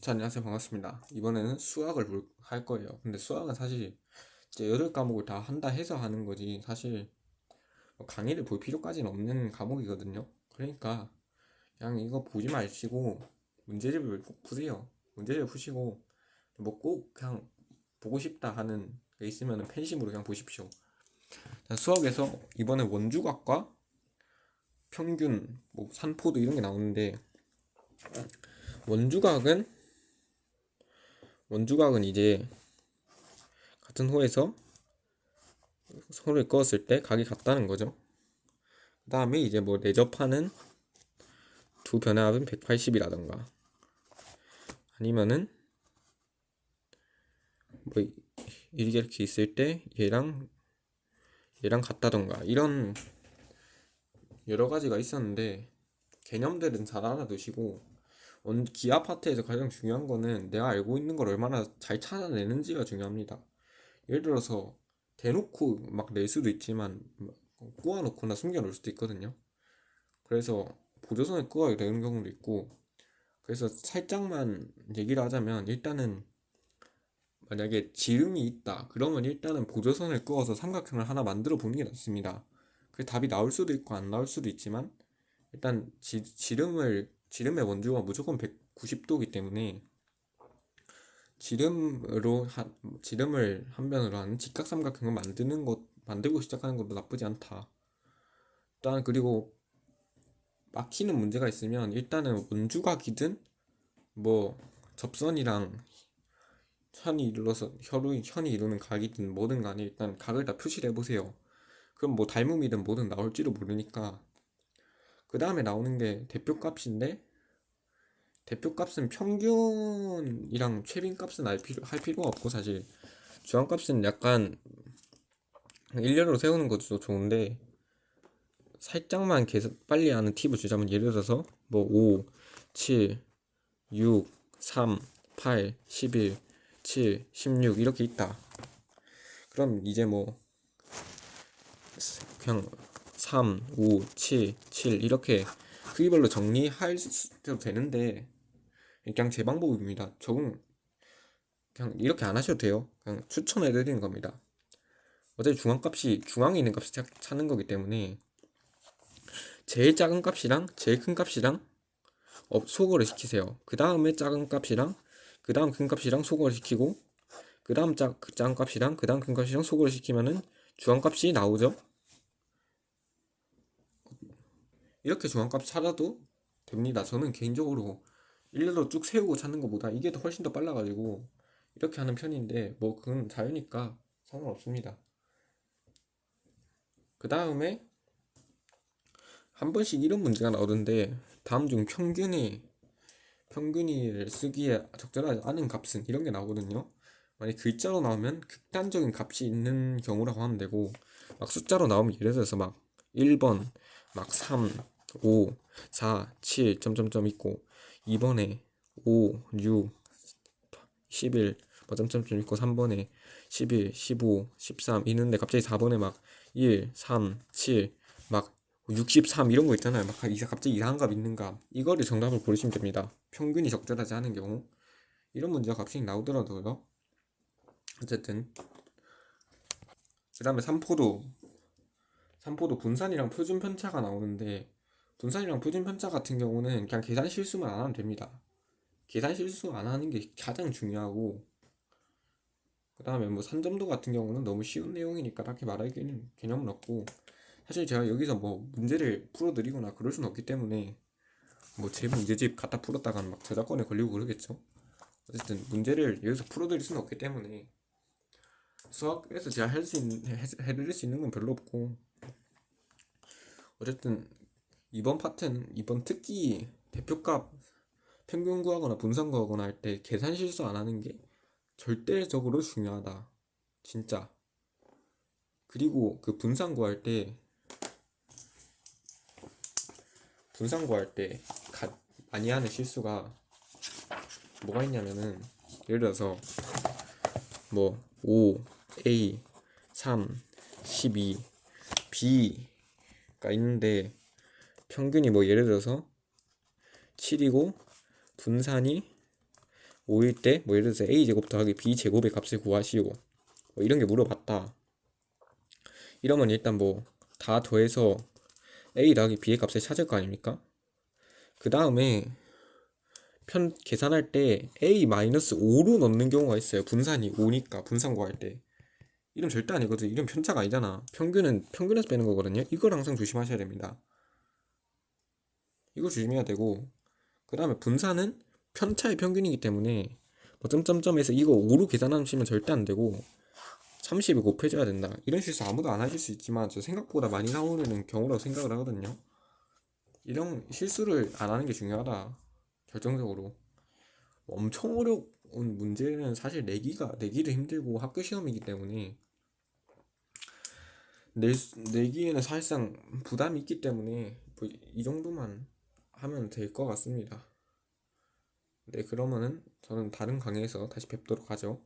자, 안녕하세요. 반갑습니다. 이번에는 수학을 볼- 할 거예요. 근데 수학은 사실 이제 여덟 과목을 다 한다 해서 하는 거지. 사실 뭐 강의를 볼 필요까지는 없는 과목이거든요. 그러니까 그냥 이거 보지 마시고 문제집을 푹 푸세요. 문제집을 푸시고 뭐 꼭 그냥 보고 싶다 하는 게 있으면 펜심으로 그냥 보십시오. 자, 수학에서 이번에 원주각과 평균, 뭐 산포도 이런 게 나오는데 원주각은 원주각은 이제 같은 호에서 호를 그었을 때 각이 같다는 거죠. 그 다음에 이제 뭐 내접하는 두 변화합은 180이라던가 아니면은 뭐 이렇게 있을 때 얘랑 얘랑 같다던가 이런 여러 가지가 있었는데 개념들은 잘 알아두시고 원 기아 파트에서 가장 중요한 거는 내가 알고 있는 걸 얼마나 잘 찾아내는지가 중요합니다. 예를 들어서 대놓고 막 낼 수도 있지만 막 꼬아놓거나 숨겨놓을 수도 있거든요. 그래서 보조선을 꼬아야 되는 경우도 있고 그래서 살짝만 얘기를 하자면 일단은 만약에 지름이 있다 그러면 일단은 보조선을 끄어서 삼각형을 하나 만들어 보는 게 낫습니다. 그 답이 나올 수도 있고 안 나올 수도 있지만 일단 지, 지름을 지름의 원주가 무조건 190도이기 때문에 지름으로 한 지름을 한 변으로 하는 직각삼각형을 만드는 것 만들고 시작하는 것도 나쁘지 않다. 일단 그리고 막히는 문제가 있으면 일단은 원주각이든 뭐 접선이랑 현이 이루어서 혈이 현이 이루는 각이든 뭐든 간에 일단 각을 다 표시를 해보세요. 그럼 뭐 닮음이든 뭐든 나올지도 모르니까 그 다음에 나오는 게 대표값인데 대표값은 평균이랑 최빈값은 알 필요, 할 필요가 없고 사실 주한값은 약간 일렬로 세우는 것도 좋은데 살짝만 계속 빨리 하는 팁을 주자면 예를 들어서 뭐 5, 7, 6, 3, 8, 11, 7, 16 이렇게 있다. 그럼 이제 뭐 그냥 3, 5, 7, 7 이렇게 크기별로 정리할 수도 되는데 그냥 제 방법입니다. 적응 그냥 이렇게 안 하셔도 돼요. 그냥 추천해 드리는 겁니다. 어차피 중앙값이 중앙에 있는 값을 찾- 찾는 거기 때문에 제일 작은 값이랑 제일 큰 값이랑 어, 소거를 시키세요. 그 다음에 작은 값이랑 그 다음 큰 값이랑 소거를 시키고 그 다음 작은 값이랑 그 다음 큰 값이랑 소거를 시키면은 중앙값이 나오죠. 이렇게 중앙값 찾아도 됩니다. 저는 개인적으로 일렬로 쭉 세우고 찾는 것보다 이게 더 훨씬 더 빨라가지고 이렇게 하는 편인데 뭐 그건 자유니까 상관없습니다. 그 다음에 한 번씩 이런 문제가 나오던데 다음 중 평균이 평균이를 쓰기에 적절하지 않은 값은 이런 게 나오거든요. 만약 글자로 나오면 극단적인 값이 있는 경우라고 하면 되고 막 숫자로 나오면 예를 들어서 막 1번 막 3, 5, 4, 7 점점점 있고 2번에 5, 6, 11 뭐 점점점 있고 3번에 11, 15, 13 있는데 갑자기 4번에 막 1, 3, 7, 막 63 이런 거 있잖아요. 막 갑자기 이상한 값 있는 값 이거를 정답을 고르시면 됩니다. 평균이 적절하지 않은 경우 이런 문제가 갑자기 나오더라고요. 어쨌든 그 다음에 삼포도 삼포도 분산이랑 표준 편차가 나오는데 분산이랑 표준 편차 같은 경우는 그냥 계산 실수만 안 하면 됩니다. 계산 실수 안 하는 게 가장 중요하고 그 다음에 뭐 산점도 같은 경우는 너무 쉬운 내용이니까 딱히 말하기에는 개념은 없고 사실 제가 여기서 뭐 문제를 풀어드리거나 그럴 수는 없기 때문에 뭐 제 문제집 갖다 풀었다가는 막 저작권에 걸리고 그러겠죠. 어쨌든 문제를 여기서 풀어드릴 수는 없기 때문에 수학에서 제가 할 수 있는 해, 해드릴 수 있는 건 별로 없고 어쨌든 이번 파트는 이번 특기 대표값 평균 구하거나 분산 구하거나 할 때 계산 실수 안 하는 게 절대적으로 중요하다. 진짜. 그리고 그 분산 구할 때 분산 구할 때 가, 많이 하는 실수가 뭐가 있냐면은 예를 들어서 뭐 5, A, 3, 12, B 가 있는데 평균이 뭐 예를 들어서 7이고 분산이 5일 때 뭐 예를 들어서 a제곱 더하기 b제곱의 값을 구하시오 뭐 이런 게 물어봤다 이러면 일단 뭐 다 더해서 a 더하기 b의 값을 찾을 거 아닙니까? 그 다음에 편 계산할 때 a 마이너스 5로 넣는 경우가 있어요. 분산이 5니까 분산 구할 때. 이름 절대 아니거든. 이름 편차가 아니잖아. 평균은 평균에서 빼는 거거든요. 이걸 항상 조심하셔야 됩니다. 이거 조심해야 되고 그 다음에 분산은 편차의 평균이기 때문에 뭐 점점점에서 이거 5로 계산하시면 절대 안 되고 30을 곱해줘야 된다. 이런 실수 아무도 안 하실 수 있지만 저 생각보다 많이 나오는 경우라고 생각을 하거든요. 이런 실수를 안 하는 게 중요하다. 결정적으로 엄청 어려운 문제는 사실 내기가 내기도 힘들고 학교 시험이기 때문에 내, 내기에는 사실상 부담이 있기 때문에 뭐 이 정도만 하면 될 것 같습니다. 네, 그러면은 저는 다른 강의에서 다시 뵙도록 하죠.